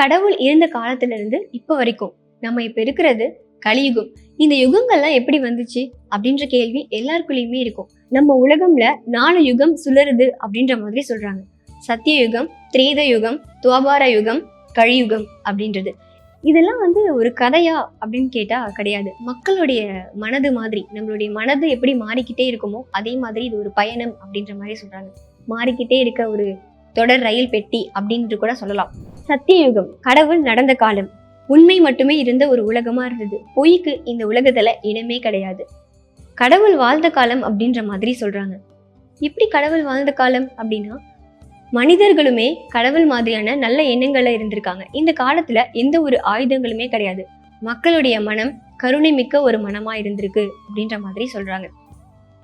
கடவுள் இருந்த காலத்துல இருந்து இப்போ வரைக்கும் நம்ம இப்போ இருக்கிறது கலியுகம். இந்த யுகங்கள்லாம் எப்படி வந்துச்சு அப்படின்ற கேள்வி எல்லாருக்குள்ளேயுமே இருக்கும். நம்ம உலகம்ல நாலு யுகம் சுழறுது அப்படின்ற மாதிரி சொல்றாங்க. சத்திய யுகம் திரேத யுகம் துவாபார யுகம் கழியுகம் அப்படின்றது. இதெல்லாம் வந்து ஒரு கதையா அப்படின்னு கேட்டா கிடையாது. மக்களுடைய மனது மாதிரி நம்மளுடைய மனது எப்படி மாறிக்கிட்டே இருக்குமோ அதே மாதிரி இது ஒரு பயணம் அப்படின்ற மாதிரி சொல்றாங்க. மாறிக்கிட்டே இருக்க ஒரு தொடர் ரயில் பெட்டி அப்படின்ட்டு கூட சொல்லலாம். சத்தியயுகம் கடவுள் நடந்த காலம். உண்மை மட்டுமே இருந்த ஒரு உலகமா இருந்தது. பொய்க்கு இந்த உலகத்துல இடமே கிடையாது. கடவுள் வாழ்ந்த காலம் அப்படின்ற மாதிரி சொல்றாங்க. எப்படி கடவுள் வாழ்ந்த காலம் அப்படின்னா மனிதர்களுமே கடவுள் மாதிரியான நல்ல எண்ணங்கள்ல இருந்திருக்காங்க. இந்த காலத்துல எந்த ஒரு ஆயுதங்களுமே கிடையாது. மக்களுடைய மனம் கருணை மிக்க ஒரு மனமா இருந்திருக்கு அப்படின்ற மாதிரி சொல்றாங்க.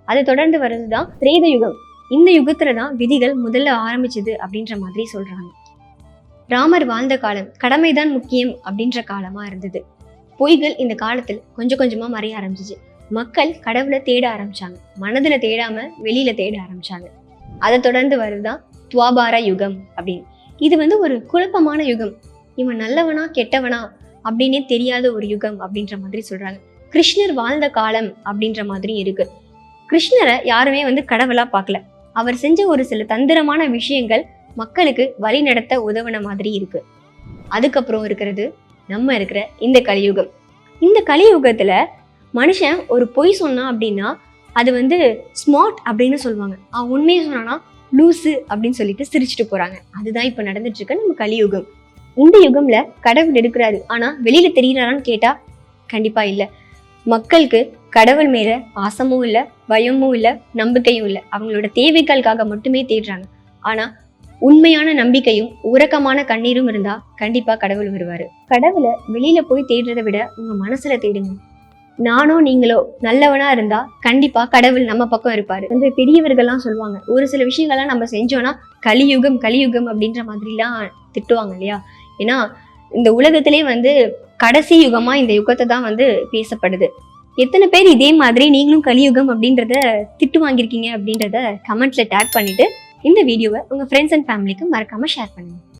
அதை தொடர்ந்து வர்றதுதான் பிரேத யுகம். இந்த யுகத்துல தான் விதிகள் முதல்ல ஆரம்பிச்சது அப்படின்ற மாதிரி சொல்றாங்க. ராமர் வாழ்ந்த காலம் கடமைதான் முக்கியம் அப்படின்ற காலமா இருந்தது. பொய்கள் இந்த காலத்தில் கொஞ்சம் கொஞ்சமா மறைய ஆரம்பிச்சிச்சு. மக்கள் கடவுளை தேட ஆரம்பிச்சாங்க. மனதுல தேடாம வெளியில தேட ஆரம்பிச்சாங்க. அதை தொடர்ந்து வருதுதான் துவாபார யுகம் அப்படின்னு. இது வந்து ஒரு குழப்பமான யுகம். இவன் நல்லவனா கெட்டவனா அப்படின்னே தெரியாத ஒரு யுகம் அப்படின்ற மாதிரி சொல்றாங்க. கிருஷ்ணர் வாழ்ந்த காலம் அப்படின்ற மாதிரி இருக்கு. கிருஷ்ணரை யாருமே வந்து கடவுளா பார்க்கல. அவர் செஞ்ச ஒரு சில தந்திரமான விஷயங்கள் மக்களுக்கு வழி நடத்த உதவுன மாதிரி இருக்கு. அதுக்கப்புறம் இருக்கிறது நம்ம இருக்கிற இந்த கலியுகம். இந்த கலியுகத்துல மனுஷன் ஒரு பொய் சொன்னான் அப்படின்னா அது வந்து ஸ்மார்ட் அப்படின்னு சொல்லுவாங்க. அவன் உண்மையை சொன்னானா லூசு அப்படின்னு சொல்லிட்டு சிரிச்சுட்டு போறாங்க. அதுதான் இப்ப நடந்துட்டு இருக்க நம்ம கலியுகம். இந்த யுகம்ல கடவுள் எடுக்கிறாரு. ஆனா வெளியில தெரியறாரான்னு கேட்டா கண்டிப்பா இல்ல. மக்களுக்கு கடவுள் மேல பாசமும் இல்ல பயமும் இல்ல நம்பிக்கையும் இல்ல. அவங்களோட தேவைகளுக்காக மட்டுமே தேடுறாங்க. ஆனா உண்மையான நம்பிக்கையும் உறக்கமான கண்ணீரும் இருந்தா கண்டிப்பா கடவுள் வருவாரு. கடவுளை வெளியில போய் தேடுறதை விட உங்க மனசுல தேடுங்க. நானோ நீங்களோ நல்லவனா இருந்தா கண்டிப்பா கடவுள் நம்ம பக்கம் இருப்பாரு. வந்து பெரியவர்கள்லாம் சொல்லுவாங்க ஒரு சில விஷயங்கள்லாம் நம்ம செஞ்சோம்னா கலியுகம் கலியுகம் அப்படின்ற மாதிரிலாம் திட்டுவாங்க இல்லையா? ஏன்னா இந்த உலகத்திலே வந்து கடைசி யுகமா இந்த யுகத்தை தான் வந்து பேசப்படுது. எத்தனை பேர் இதே மாதிரி நீங்களும் கலியுகம் அப்படின்றத திட்டு வாங்கியிருக்கீங்க அப்படின்றத கமெண்ட்ல டேக் பண்ணிட்டு இந்த வீடியோவை உங்க ஃப்ரெண்ட்ஸ் அண்ட் ஃபேமிலிக்கு மறக்காம ஷேர் பண்ணுங்கள்